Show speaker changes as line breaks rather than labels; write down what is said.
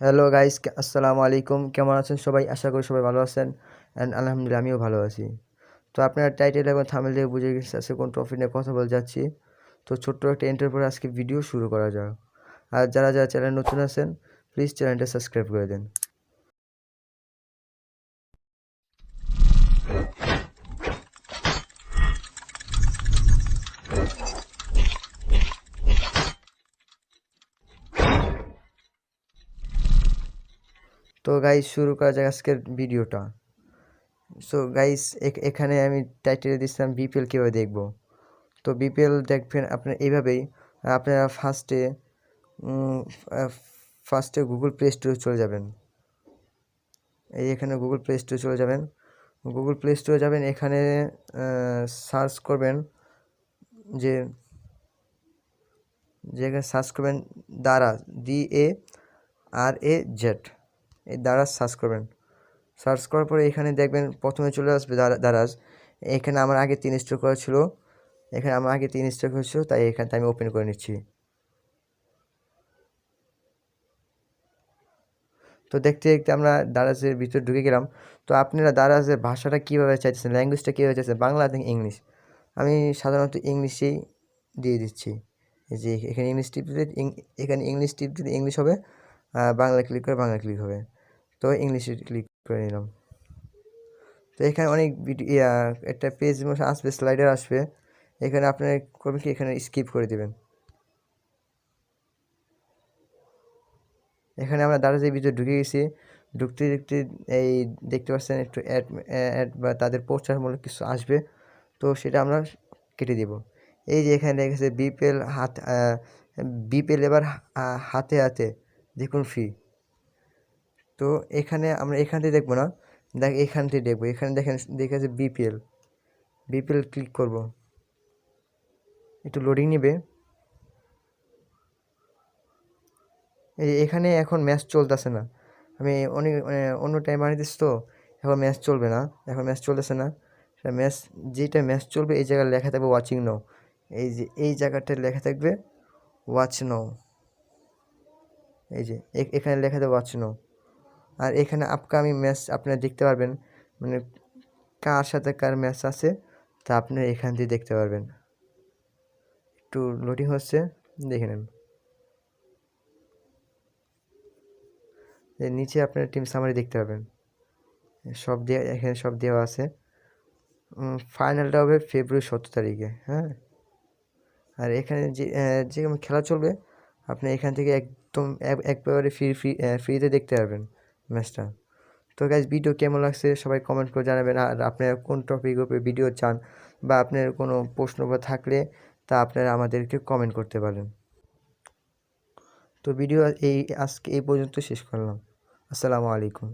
Hello guys আসসালামু আলাইকুম কেমন আছেন সবাই? আশা করি সবাই ভালো আছেন। অ্যান্ড আলহামদুলিল্লাহ, আমিও ভালো আছি। তো আপনারা টাইটেল এবং থামেল দিয়ে বুঝে গেছে আজকে কোন টপিক নিয়ে কথা বলতে যাচ্ছি। তো ছোট্ট একটা এন্টার পরে আজকে ভিডিও শুরু করা যাক। আর যারা যারা চ্যানেল নতুন আছেন প্লিজ চ্যানেলটা সাবস্ক্রাইব করে দেন। তো গাইস শুরু করা যাক আজকের ভিডিওটা সো গাইস এখানে আমি টাইটেলে দিচ্ছিলাম বিপিএল কীভাবে দেখব। তো বিপিএল দেখবেন আপনার এইভাবেই, আপনারা ফার্স্টে ফার্স্টে গুগল প্লে স্টোরে চলে যাবেন। এই এখানে গুগল প্লে স্টোরে চলে যাবেন। গুগল প্লে স্টোরে যাবেন, এখানে সার্চ করবেন যে যেখানে সার্চ করবেন দারা D A R A Z এই দারাজ সার্চ করবেন। সার্চ করার পরে এখানে দেখবেন প্রথমে চলে আসবে দারাজ। এখানে আমার আগে তিন স্টোর করা ছিল। এখানে আমার আগে তিন স্টোর করেছিল তাই এখানে আমি ওপেন করে নিচ্ছি। তো দেখতে দেখতে আমরা দারাজের ভিতরে ঢুকে গেলাম। তো আপনারা দারাজের ভাষাটা কীভাবে চাইতেছেন ল্যাঙ্গুয়েজটা কীভাবে চাইছেন বাংলা থেকে ইংলিশ? আমি সাধারণত ইংলিশেই দিয়ে দিচ্ছি। যে এখানে ইংলিশ টিপ দিলে এখানে ইংলিশ টিপ দিলে ইংলিশ হবে বাংলা ক্লিক করে বাংলা ক্লিক হবে। তো ইংলিশে ক্লিক করে নিলাম। তো এখানে অনেক ভিডিও একটা পেজ আসবে স্লাইডার আসবে। এখানে আপনার করবেন কি এখানে স্কিপ করে দেবেন। এখানে আমরা দারাজের ভিতরে ঢুকে গেছি ঢুকতে ঢুকতে এই দেখতে পাচ্ছেন একটু অ্যাড অ্যাড বা তাদের পোস্টারমূলক কিছু আসবে। তো সেটা আমরা কেটে দেব। এই যে এখানে রেখেছে বিপিএল হাত বিপিএল এবার হাতে হাতে, দেখুন ফ্রি তো এখানে আমরা এখান থেকে দেখব না। দেখ এখান থেকে দেখব। এখানে দেখেন, দেখে আছে বিপিএল বিপিএল ক্লিক করব। একটু লোডিং নেবে। এখানে এখন ম্যাচ চলতেছে না। আমি অনেক অন্য টাইম বানিয়েছি তো, এখন ম্যাচ চলবে না। এখন ম্যাচ চলতেছে না। সেটা ম্যাচ যেটা ম্যাচ চলবে, এই জায়গায় লেখা থাকবে ওয়াচিং নাও এই যে, এই জায়গাটা লেখা থাকবে ওয়াচ নাও এই যে এখানে লেখা থাকবে ওয়াচ নাও আর এখানে আপকামিং ম্যাচ আপনারা দেখতে পারবেন। মানে কার সাথে কার ম্যাচ আছে, তা আপনারা এখান দিয়ে দেখতে পারবেন। একটু লোডিং হচ্ছে, দেখে নেন। নিচে আপনার টিম সামারি দেখতে পাবেন সব দেওয়া এখানে সব দেওয়া আছে। ফাইনালটা হবে ফেব্রুয়ারি সতেরো তারিখে হ্যাঁ? আর এখানে যে যে খেলা চলবে, আপনি এখান থেকে একদম একবারে ফ্রি ফ্রি ফ্রিতে দেখতে পারবেন। ম্যাচটা। তো গাইজ ভিডিও কেমন লাগছে সবাই কমেন্ট করে জানাবেন। আর আপনারা কোন টপিক উপরে ভিডিও চান বা আপনার কোনো প্রশ্ন থাকলে তা আপনারা আমাদেরকে কমেন্ট করতে পারেন। তো ভিডিও এই আজকে এই পর্যন্ত শেষ করলাম। আসসালামু আলাইকুম।